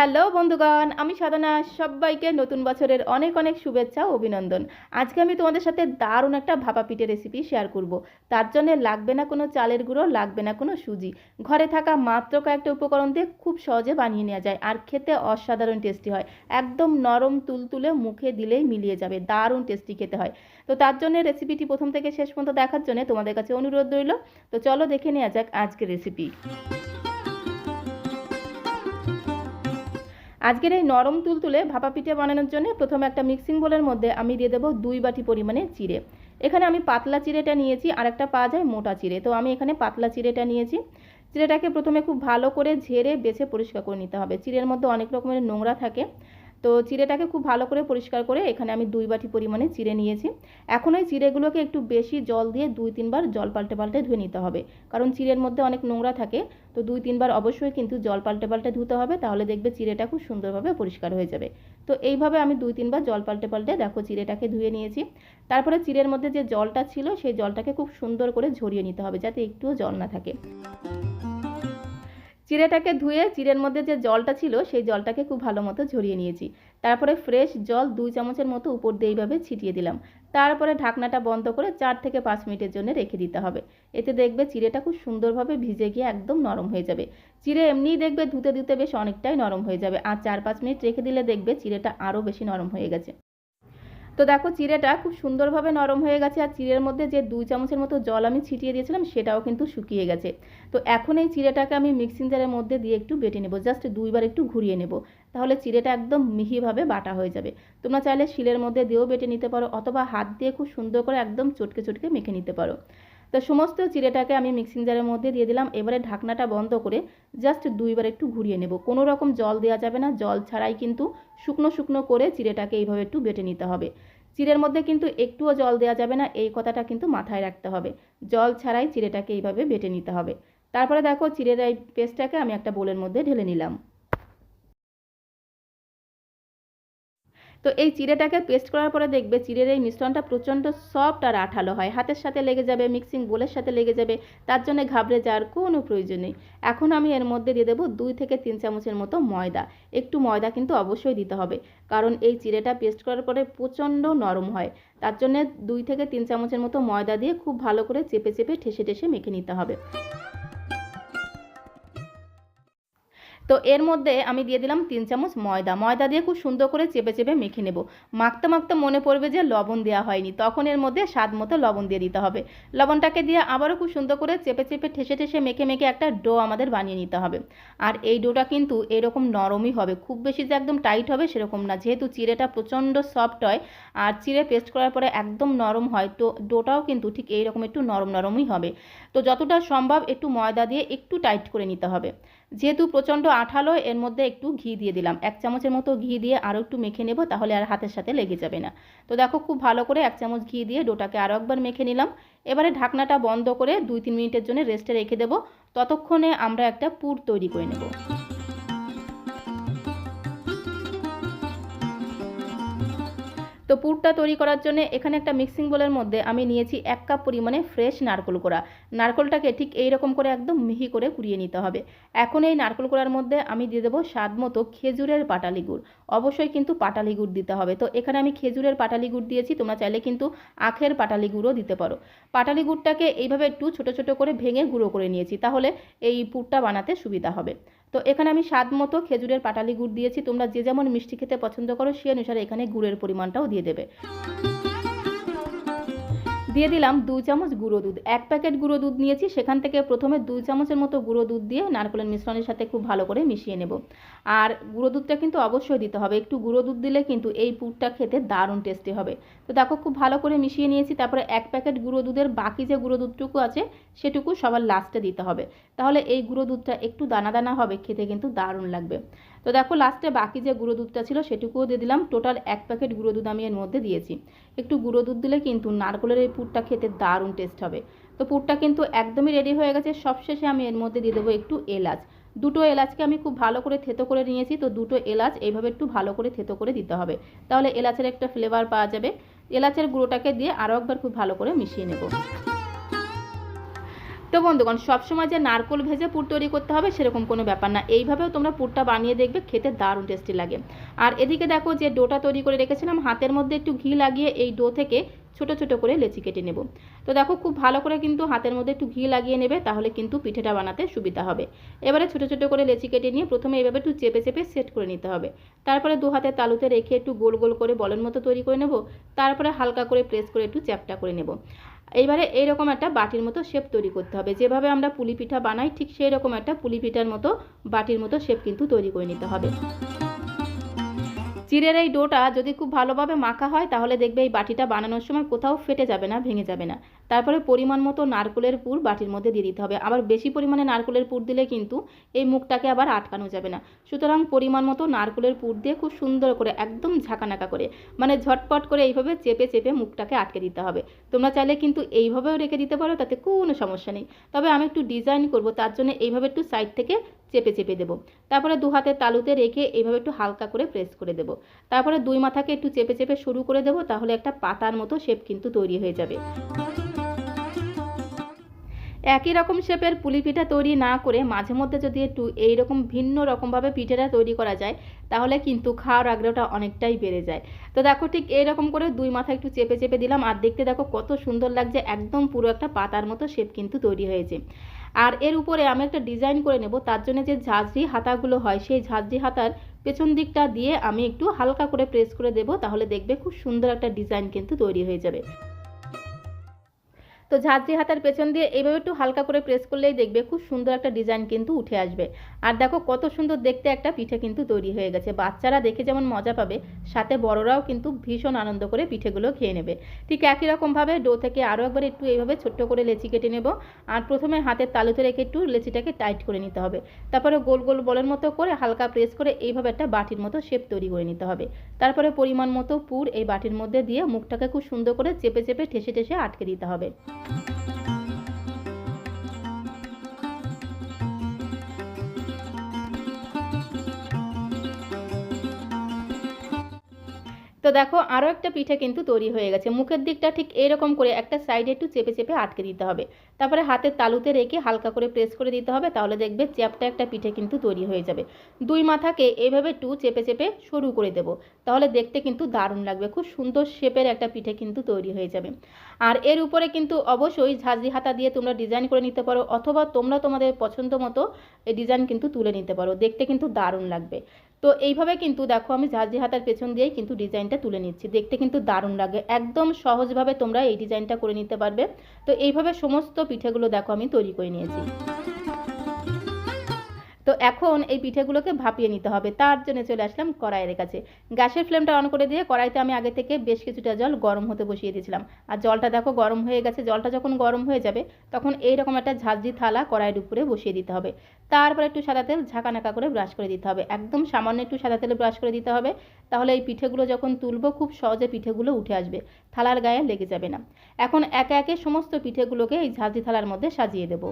Hello বন্ধুগণ, আমি সাধনা। সবাইকে নতুন বছরের অনেক অনেক শুভেচ্ছা ও অভিনন্দন। আজকে আমি তোমাদের সাথে দারুণ একটা ভাপা পিঠে রেসিপি শেয়ার করব। তার জন্য লাগবে না কোনো চালের গুঁড়ো, লাগবে না কোনো সুজি। ঘরে থাকা মাত্র কয়েকটা উপকরণ দিয়ে খুব সহজে বানিয়ে নেওয়া যায় আর খেতে অসাধারণ টেস্টি হয়। একদম নরম, তুলতুলে, মুখে দিলেই মিলিয়ে যাবে। দারুণ টেস্টি খেতে হয়। তো তার জন্য রেসিপিটি প্রথম থেকে শেষ পর্যন্ত দেখার জন্য তোমাদের কাছে অনুরোধ রইল। তো চলো দেখে নেওয়া যাক আজকের রেসিপি আজকের এই নরম তুলতুলে ভাপা পিঠে বানানোর জন্য প্রথমে একটা মিক্সিং বোলের মধ্যে আমি দিয়ে দেবো দুই বাটি পরিমাণে চিড়ে। এখানে আমি পাতলা চিড়েটা নিয়েছি আর একটা পাওয়া যায় মোটা চিড়ে। তো আমি এখানে পাতলা চিড়েটা নিয়েছি। চিড়েটাকে প্রথমে খুব ভালো করে ঝেড়ে বেছে পরিষ্কার করে নিতে হবে। চিড়ের মধ্যে অনেক রকমের নোংরা থাকে। তো চিড়েটাকে খুব ভালো করে পরিষ্কার করে এখানে আমি দুই বাটি পরিমাণে চিড়ে নিয়েছি। এখন ওই চিড়েগুলোকে একটু বেশি জল দিয়ে দুই তিনবার জল পাল্টে পাল্টে ধুয়ে নিতে হবে। কারণ চিড়ের মধ্যে অনেক নোংরা থাকে, তো দুই তিনবার অবশ্যই কিন্তু জল পাল্টে পাল্টে ধুতে হবে, তাহলে দেখবে চিড়েটা খুব সুন্দরভাবে পরিষ্কার হয়ে যাবে। তো এইভাবে আমি দুই তিনবার জল পাল্টে পাল্টে দেখো চিড়েটাকে ধুয়ে নিয়েছি। তারপরে চিড়ের মধ্যে যে জলটা ছিল, সেই জলটাকে খুব সুন্দর করে ঝরিয়ে নিতে হবে, যাতে একটুও জল না থাকে। চিড়েটাকে ধুয়ে চিড়ের মধ্যে যে জলটা ছিল, সেই জলটাকে খুব ভালো মতো ঝরিয়ে নিয়েছি। তারপরে ফ্রেশ জল দুই চামচের মতো উপর দিয়ে এইভাবে ছিটিয়ে দিলাম। তারপরে ঢাকনাটা বন্ধ করে চার থেকে পাঁচ মিনিটের জন্য রেখে দিতে হবে। এতে দেখবে চিড়েটা খুব সুন্দরভাবে ভিজে গিয়ে একদম নরম হয়ে যাবে। চিড়ে এমনিই দেখবে ধুতে ধুতে বেশ অনেকটাই নরম হয়ে যাবে। আর চার পাঁচ মিনিট রেখে দিলে দেখবে চিড়েটা আরও বেশি নরম হয়ে গেছে। তো দেখো চিড়েটা খুব সুন্দরভাবে নরম হয়ে গেছে, আর চিড়ের মধ্যে যে দুই চামচের মতো জল আমি ছিটিয়ে দিয়েছিলাম সেটাও কিন্তু শুকিয়ে গেছে। তো এখন এই চিড়েটাকে আমি মিক্সিং জারের মধ্যে দিয়ে একটু বেটে নেব জাস্ট দুইবার একটু ঘুরিয়ে নেব, তাহলে চিড়েটা একদম মিহিভাবে বাটা হয়ে যাবে। তোমরা চাইলে শিলের মধ্যে দিয়েও বেটে নিতে পারো, অথবা হাত দিয়ে খুব সুন্দর করে একদম চটকে চটকে মেখে নিতে পারো। তো সমস্ত চিড়েটাকে আমি মিক্সিং জারের মধ্যে দিয়ে দিলাম। এবারে ঢাকনাটা বন্ধ করে জাস্ট দুইবার একটু ঘুরিয়ে নেব। কোনো রকম জল দেওয়া যাবে না। জল ছাড়াই কিন্তু শুকনো শুকনো করে চিড়েটাকে এইভাবে একটু বেটে নিতে হবে। চিড়ের মধ্যে কিন্তু একটুও জল দেওয়া যাবে না। এই কথাটা কিন্তু মাথায় রাখতে হবে। জল ছাড়াই চিড়েটাকে এইভাবে বেটে নিতে হবে। তারপরে দেখো চিড়ের এই পেস্টটাকে আমি একটা বোলের মধ্যে ঢেলে নিলাম। তো এই চিড়েটাকে পেস্ট করার পরে দেখবে চিড়ের এই মিশ্রণটা প্রচণ্ড সফট আর আঠালো হয়। হাতের সাথে লেগে যাবে মিক্সিং বোলের সাথে লেগে যাবে, তার জন্য ঘাবড়ে যাওয়ার কোনো প্রয়োজন নেই। এখন আমি এর মধ্যে দিয়ে দেবো দুই থেকে তিন চামচের মতো ময়দা। একটু ময়দা কিন্তু অবশ্যই দিতে হবে, কারণ এই চিড়েটা পেস্ট করার পরে প্রচণ্ড নরম হয়। তার জন্য দুই থেকে তিন চামচের মতো ময়দা দিয়ে খুব ভালো করে চেপে চেপে ঠেসে ঠেসে মেখে নিতে হবে। তো এর মধ্যে আমি দিয়ে দিলাম তিন চামচ ময়দা। ময়দা দিয়ে খুব সুন্দর করে চেপে চেপে মেখে নেব। মাখতে মাখতে মনে পড়বে যে লবণ দেওয়া হয়নি। তখন এর মধ্যে স্বাদ মতো লবণ দিয়ে দিতে হবে। লবণটাকে দিয়ে আবারও খুব সুন্দর করে চেপে চেপে ঠেসে ঠেসে মেখে মেখে একটা ডো আমাদের বানিয়ে নিতে হবে। আর এই ডোটা কিন্তু এরকম নরমই হবে। খুব বেশি যে একদম টাইট হবে সেরকম না। যেহেতু চিড়েটা প্রচণ্ড সফট হয় আর চিড়ে পেস্ট করার পরে একদম নরম হয়, তো ডোটাও কিন্তু ঠিক এইরকম একটু নরম নরমই হবে। তো যতটা সম্ভব একটু ময়দা দিয়ে একটু টাইট করে নিতে হবে। যেহেতু প্রচণ্ড আঠালো, এর মধ্যে একটু ঘি দিয়ে দিলাম। এক চামচের মতো ঘি দিয়ে আরও একটু মেখে নেব, তাহলে আর হাতের সাথে লেগে যাবে না। তো দেখো, খুব ভালো করে এক চামচ ঘি দিয়ে ডোটাকে আরও একবার মেখে নিলাম। এবারে ঢাকনাটা বন্ধ করে দুই তিন মিনিটের জন্য রেস্টে রেখে দেবো। ততক্ষণে আমরা একটা পুর তৈরি করে নেব। তো পুরটা তৈরি করার জন্য এখানে একটা মিক্সিং বোলের মধ্যে আমি নিয়েছি এক কাপ পরিমাণে ফ্রেশ নারকোল কোড়া। নারকোলটাকে ঠিক এই রকম করে একদম মিহি করে কুড়িয়ে নিতে হবে। এখন এই নারকোল কোড়ার মধ্যে আমি দিয়ে দেবো স্বাদ মতো খেজুরের পাটালি গুড়। অবশ্যই কিন্তু পাটালি গুড় দিতে হবে। তো এখানে আমি খেজুরের পাটালি গুড় দিয়েছি, তোমরা চাইলে কিন্তু আখের পাটালি গুঁড়ও দিতে পারো। পাটালি গুড়টাকে এইভাবে একটু ছোট ছোট করে ভেঙে গুঁড়ো করে নিয়েছি, তাহলে এই পুরটা বানাতে সুবিধা হবে। তো এখানে আমি স্বাদ মতো খেজুরের পাটালি গুড় দিয়েছি। তোমরা যে যেমন মিষ্টি খেতে পছন্দ করো সে অনুসারে এখানে গুড়ের পরিমাণটাও দিয়ে দেবে। দিয়ে দিলাম দু চামচ গুঁড়ো দুধ। এক প্যাকেট গুঁড়ো দুধ নিয়েছি, সেখান থেকে প্রথমে দু চামচের মতো গুঁড়ো দুধ দিয়ে নারকেলের মিশ্রণের সাথে খুব ভালো করে মিশিয়ে নেব। আর গুঁড়ো দুধটা কিন্তু অবশ্যই দিতে হবে, একটু গুঁড়ো দুধ দিলে কিন্তু এই পুরটা খেতে দারুণ টেস্টি হবে। তো দেখো খুব ভালো করে মিশিয়ে নিয়েছি, তারপরে এক প্যাকেট গুঁড়ো দুধের বাকি যে গুঁড়ো দুধটুকু আছে, সেটুকু সবার লাস্টে দিতে হবে। তাহলে এই গুঁড়ো দুধটা একটু দানা দানা হবে, খেতে কিন্তু দারুণ লাগবে। তো দেখো লাস্টে বাকি যে গুঁড়ো দুধটা ছিল সেটুকুও দিয়ে দিলাম। টোটাল এক প্যাকেট গুঁড়ো দুধ আমি এর মধ্যে দিয়েছি। একটু গুঁড়ো দুধ দিলে কিন্তু নারকলের এই পুরটা খেতে দারুণ টেস্ট হবে। তো পুরটা কিন্তু একদমই রেডি হয়ে গেছে। সবশেষে আমি এর মধ্যে দিয়ে দেবো একটু এলাচ। দুটো এলাচকে আমি খুব ভালো করে থেতো করে নিয়েছি। তো দুটো এলাচ এইভাবে একটু ভালো করে থেতো করে দিতে হবে। তাহলে এলাচের একটা ফ্লেভার পাওয়া যাবে। এলাচের গুঁড়োটাকে দিয়ে আরও একবার খুব ভালো করে মিশিয়ে নেব। তো বন্ধুগণ, সবসময় যে নারকোল ভেজে পুর তৈরি করতে হবে সেরকম কোনো ব্যাপার না। এইভাবেও তোমরা পুরটা বানিয়ে দেখবে, খেতে দারুণ টেস্টি লাগে। আর এদিকে দেখো যে ডোটা তৈরি করে রেখেছিলাম, হাতের মধ্যে একটু ঘি লাগিয়ে এই ডো থেকে ছোট ছোট করে লেচি কেটে নেব। তো দেখো খুব ভালো করে কিন্তু হাতের মধ্যে একটু ঘি লাগিয়ে নেবে, তাহলে কিন্তু পিঠেটা বানাতে সুবিধা হবে। এবারে ছোট ছোট করে লেচি কেটে নিয়ে প্রথমে এভাবে একটু চেপে চেপে সেট করে নিতে হবে। তারপরে দু হাতে তালুতে রেখে একটু গোল গোল করে বলের মতো তৈরি করে নেব, তারপরে হালকা করে প্রেস করে একটু চ্যাপটা করে নেব। এইবারে এইরকম একটা বাটির মতো শেপ তৈরি করতে হবে। যেভাবে আমরা পুলি পিঠা বানাই, ঠিক সেই রকম একটা পুলি পিঠার মতো, বাটির মতো শেপ কিন্তু তৈরি করে নিতে হবে। চিড়ের এই ডোটা যদি খুব ভালোভাবে মাখা হয়, তাহলে দেখবে এই বাটিটা বানানোর সময় কোথাও ফেটে যাবে না, ভেঙে যাবে না। তারপরে পরিমাণ মতো নারকেলের পুর বাটির মধ্যে দিয়ে দিতে হবে। আবার বেশি পরিমাণে নারকেলের পুর দিলে কিন্তু এই মুখটাকে আবার আটকানো যাবে না। সুতরাং পরিমাণ মতো নারকেলের পুর দিয়ে খুব সুন্দর করে, একদম ঝাঁকানাকা করে মানে ঝটপট করে এইভাবে চেপে চেপে মুখটাকে আটকে দিতে হবে। তোমরা চাইলে কিন্তু এইভাবেও রেখে দিতে পারো, তাতে কোনো সমস্যা নেই। তবে আমি একটু ডিজাইন করব, তার জন্য এইভাবে একটু সাইড থেকে চেপে চেপে দেবো। তারপরে দু হাতের তালুতে রেখে এইভাবে একটু হালকা করে প্রেস করে দেবো। তারপরে দুই মাথাকে একটু চেপে চেপে শুরু করে দেবো, তাহলে একটা পাতার মতো শেপ কিন্তু তৈরি হয়ে যাবে। একই রকম শেপের পুলি পিঠা তৈরি না করে মাঝে মধ্যে যদি একটু এই রকম ভিন্ন রকমভাবে পিঠেটা তৈরি করা যায়, তাহলে কিন্তু খাওয়ার আগ্রহটা অনেকটাই বেড়ে যায়। তো দেখো ঠিক এইরকম করে দুই মাথা একটু চেপে চেপে দিলাম আর দেখতে দেখো কত সুন্দর লাগছে, একদম পুরো একটা পাতার মতো শেপ কিন্তু তৈরি হয়েছে। আর এর উপরে আমি একটা ডিজাইন করে নেব, তার জন্য যে ঝাঁঝরি হাতাগুলো হয়, সেই ঝাঁঝরি হাতার পেছন দিকটা দিয়ে আমি একটু হালকা করে প্রেস করে দেব, তাহলে দেখবে খুব সুন্দর একটা ডিজাইন কিন্তু তৈরি হয়ে যাবে। তো ঝাঁঝরি হাতার পেছন দিয়ে এইভাবে একটু হালকা করে প্রেস করলেই দেখবে খুব সুন্দর একটা ডিজাইন কিন্তু উঠে আসবে। আর দেখো কত সুন্দর দেখতে একটা পিঠে কিন্তু তৈরি হয়ে গেছে। বাচ্চারা দেখে যেমন মজা পাবে, সাথে বড়রাও কিন্তু ভীষণ আনন্দ করে পিঠেগুলো খেয়ে নেবে। ঠিক একই রকমভাবে ডো থেকে আরও একবার একটু এইভাবে ছোট্ট করে লেচি কেটে নেব। আর প্রথমে হাতের তালুতে রেখে একটু লেচিটাকে টাইট করে নিতে হবে। তারপরে গোল গোল বলের মতো করে হালকা প্রেস করে এইভাবে একটা বাটির মতো শেপ তৈরি করে নিতে হবে। তারপরে পরিমাণ মতো পুর এই বাটির মধ্যে দিয়ে মুখটাকে খুব সুন্দর করে চেপে চেপে ঠেসে ঠেসে আটকে দিতে হবে। Thank you. তো দেখো আরও একটা পিঠে কিন্তু তৈরি হয়ে গেছে। মুখের দিকটা ঠিক এরকম করে একটা সাইডে একটু চেপে চেপে আটকে দিতে হবে। তারপরে হাতের তালুতে রেখে হালকা করে প্রেস করে দিতে হবে, তাহলে দেখবে চ্যাপটা একটা পিঠে কিন্তু তৈরি হয়ে যাবে। দুই মাথাকে এভাবে একটু চেপে চেপে সরু করে দেব, তাহলে দেখতে কিন্তু দারুণ লাগবে। খুব সুন্দর শেপের একটা পিঠে কিন্তু তৈরি হয়ে যাবে। আর এর উপরে কিন্তু অবশ্যই ঝাঁঝরি হাতা দিয়ে তোমরা ডিজাইন করে নিতে পারো, অথবা তোমরা তোমাদের পছন্দ মতো ডিজাইন কিন্তু তুলে নিতে পারো। দেখতে কিন্তু দারুণ লাগবে। তো এইভাবে কিন্তু দেখো আমি ঝাঁঝি হাতার পেছন দিয়েই কিন্তু ডিজাইনটা তুলে নিচ্ছি। দেখতে কিন্তু দারুণ লাগে। একদম সহজভাবে তোমরা এই ডিজাইনটা করে নিতে পারবে। তো এইভাবে সমস্ত পিঠেগুলো দেখো আমি তৈরি করে নিয়েছি। তো এখন এই পিঠেগুলোকে ভাপিয়ে নিতে হবে। তার জন্য চলে আসলাম কড়াইয়ের কাছে। গ্যাসের ফ্লেমটা অন করে দিয়ে কড়াইতে আমি আগে থেকে বেশ কিছুটা জল গরম হতে বসিয়ে দিয়েছিলাম। আর জলটা দেখো গরম হয়ে গেছে। জলটা যখন গরম হয়ে যাবে, তখন এইরকম একটা ঝাঁঝরি থালা কড়াইয়ের উপরে বসিয়ে দিতে হবে। তারপর একটু সাদা তেল ঝাঁকানাকা করে ব্রাশ করে দিতে হবে। একদম সামান্য একটু সাদা তেলে ব্রাশ করে দিতে হবে। তাহলে এই পিঠেগুলো যখন তুলবো, খুব সহজে পিঠেগুলো উঠে আসবে। থালার গায়ে লেগে যাবে না। এখন একে একে সমস্ত পিঠেগুলোকে এই ঝাঁঝরি থালার মধ্যে সাজিয়ে দেবো।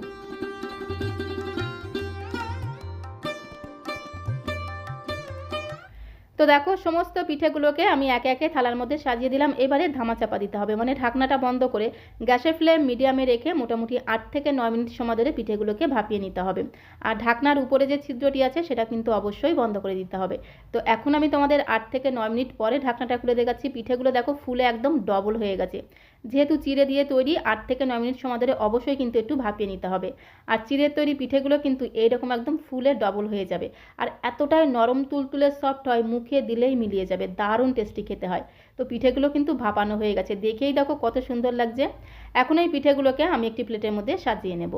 তো দেখো, সমস্ত পিঠেগুলোকে আমি একে একে থালার মধ্যে সাজিয়ে দিলাম। এবারে ধামাচাপা দিতে হবে মানে ঢাকনাটা বন্ধ করে গ্যাসের ফ্লেম মিডিয়ামে রেখে মোটামুটি আট থেকে নয় মিনিট সময় ধরে পিঠেগুলোকে ভাপিয়ে নিতে হবে। আর ঢাকনার উপরে যে ছিদ্রটি আছে, সেটা কিন্তু অবশ্যই বন্ধ করে দিতে হবে। তো এখন আমি তোমাদের আট থেকে নয় মিনিট পরে ঢাকনাটা খুলে দেখাচ্ছি। পিঠেগুলো দেখো, ফুলে একদম ডবল হয়ে গেছে। যেহেতু চিড়ে দিয়ে তৈরি, আট থেকে নয় মিনিট সময় ধরে অবশ্যই কিন্তু একটু ভাপিয়ে নিতে হবে। আর চিড়ের তৈরি পিঠেগুলো কিন্তু এইরকম একদম ফুলে ডবল হয়ে যাবে। আর এতটাই নরম, তুলতুলে সফট হয়, মুখে দিলেই মিলিয়ে যাবে। দারুণ টেস্টি খেতে হয়। তো পিঠেগুলো কিন্তু ভাপানো হয়ে গেছে। দেখেই দেখো কত সুন্দর লাগছে। এখন এই পিঠেগুলোকে আমি একটি প্লেটের মধ্যে সাজিয়ে নেব।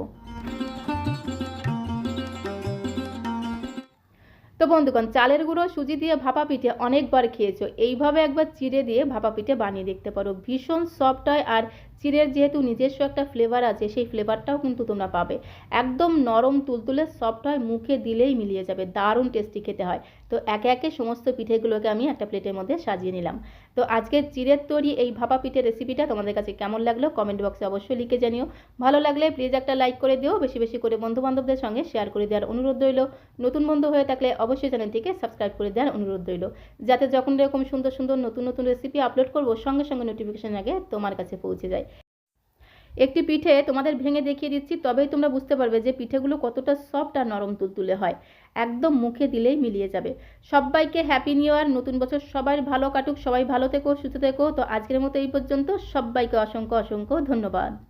তো বন্ধুগণ, চালের গুঁড়ো, সুজি দিয়ে ভাপা পিঠে অনেকবার খেয়েছো। এইভাবে একবার চিড়ে দিয়ে ভাপা পিঠে বানিয়ে দেখতে পারো। ভীষণ সফট হয় আর চিড়ের যেহেতু নিজস্ব একটা ফ্লেভার আছে, সেই ফ্লেভারটাও কিন্তু তোমরা পাবে। একদম নরম, তুলতুলে সফট হয়, মুখে দিলেই মিলিয়ে যাবে। দারুণ টেস্টি খেতে হয়। তো একে একে সমস্ত পিঠেগুলোকে আমি একটা প্লেটের মধ্যে সাজিয়ে নিলাম। তো আজকের চিড়ের তৈরি এই ভাপা পিঠে রেসিপিটা তোমাদের কাছে কেমন লাগল কমেন্ট বক্সে অবশ্যই লিখে জানিও। ভালো লাগলে প্লিজ একটা লাইক করে দিও। বেশি বেশি করে বন্ধু বান্ধবদের সঙ্গে শেয়ার করে দেওয়ার অনুরোধ রইল। নতুন বন্ধু হয়ে থাকলে অবশ্যই চ্যানেলটিকে সাবস্ক্রাইব করে দেওয়ার অনুরোধ রইল। যাতে যখন এরকম সুন্দর সুন্দর নতুন নতুন রেসিপি আপলোড করব, সঙ্গে সঙ্গে নোটিফিকেশন আগে তোমার কাছে পৌঁছে যায়। একটি পিঠে তোমাদের ভেঙে দেখিয়ে দিচ্ছি, তবেই তোমরা বুঝতে পারবে যে পিঠেগুলো কতটা সফট আর নরম তুলতুলে হয়। একদম মুখে দিলেই মিলিয়ে যাবে। সবাইকে হ্যাপি নিউ ইয়ার নতুন বছর সবাই ভালো কাটুক, সবাই ভালো থেকো, সুস্থ থেকো। তো আজকের মতো এই পর্যন্ত, সবাইকে অসংখ্য অসংখ্য ধন্যবাদ।